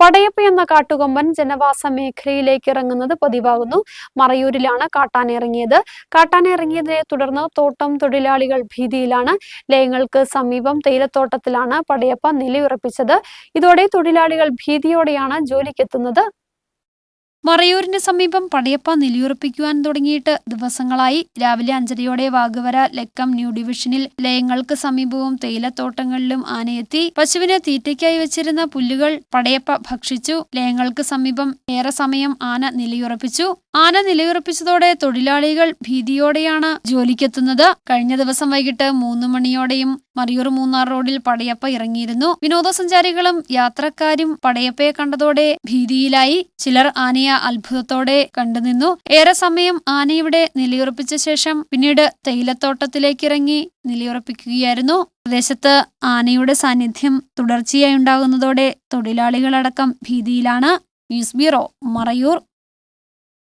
പടയപ്പ എന്ന കാട്ടുകൊമ്പൻ ജനവാസ മേഖലയിലേക്ക് ഇറങ്ങുന്നത് പതിവാകുന്നു. മറയൂരിലാണ് കാട്ടാൻ ഇറങ്ങിയത് കാട്ടാൻ ഇറങ്ങിയതിനെ തുടർന്ന് തോട്ടം തൊഴിലാളികൾ ഭീതിയിലാണ്. ലയങ്ങൾക്ക് സമീപം തേയിലത്തോട്ടത്തിലാണ് പടയപ്പ നിലയുറപ്പിച്ചത്. ഇതോടെ തൊഴിലാളികൾ ഭീതിയോടെയാണ് ജോലിക്കെത്തുന്നത്. മറയൂരിന് സമീപം പടയപ്പ നിലയുറപ്പിക്കുവാൻ തുടങ്ങിയിട്ട് ദിവസങ്ങളായി. രാവിലെ അഞ്ചരയോടെ വാഗവര ലക്കം ന്യൂ ഡിവിഷനിൽ ലയങ്ങൾക്ക് സമീപവും തേയിലത്തോട്ടങ്ങളിലും ആനയെത്തി. പശുവിന് തീറ്റയ്ക്കായി വെച്ചിരുന്ന പുല്ലുകൾ പടയപ്പ ഭക്ഷിച്ചു. ലയങ്ങൾക്ക് സമീപം ഏറെ സമയം ആന നിലയുറപ്പിച്ചു ആന നിലയുറപ്പിച്ചതോടെ തൊഴിലാളികൾ ഭീതിയോടെയാണ് ജോലിക്കെത്തുന്നത്. കഴിഞ്ഞ ദിവസം വൈകിട്ട് മൂന്ന് മണിയോടെയും മറിയൂർ മൂന്നാർ റോഡിൽ പടയപ്പ ഇറങ്ങിയിരുന്നു. വിനോദസഞ്ചാരികളും യാത്രക്കാരും പടയപ്പയെ കണ്ടതോടെ ഭീതിയിലായി. ചിലർ ആനയെ അത്ഭുതത്തോടെ കണ്ടുനിന്നു. ഏറെ സമയം ആനയുടെ നിലയുറപ്പിച്ച ശേഷം പിന്നീട് തേയിലത്തോട്ടത്തിലേക്ക് ഇറങ്ങി നിലയുറപ്പിക്കുകയായിരുന്നു. പ്രദേശത്ത് ആനയുടെ സാന്നിധ്യം തുടർച്ചയായി ഉണ്ടാകുന്നതോടെ തൊഴിലാളികളടക്കം ഭീതിയിലാണ്. News bureau Marayoor.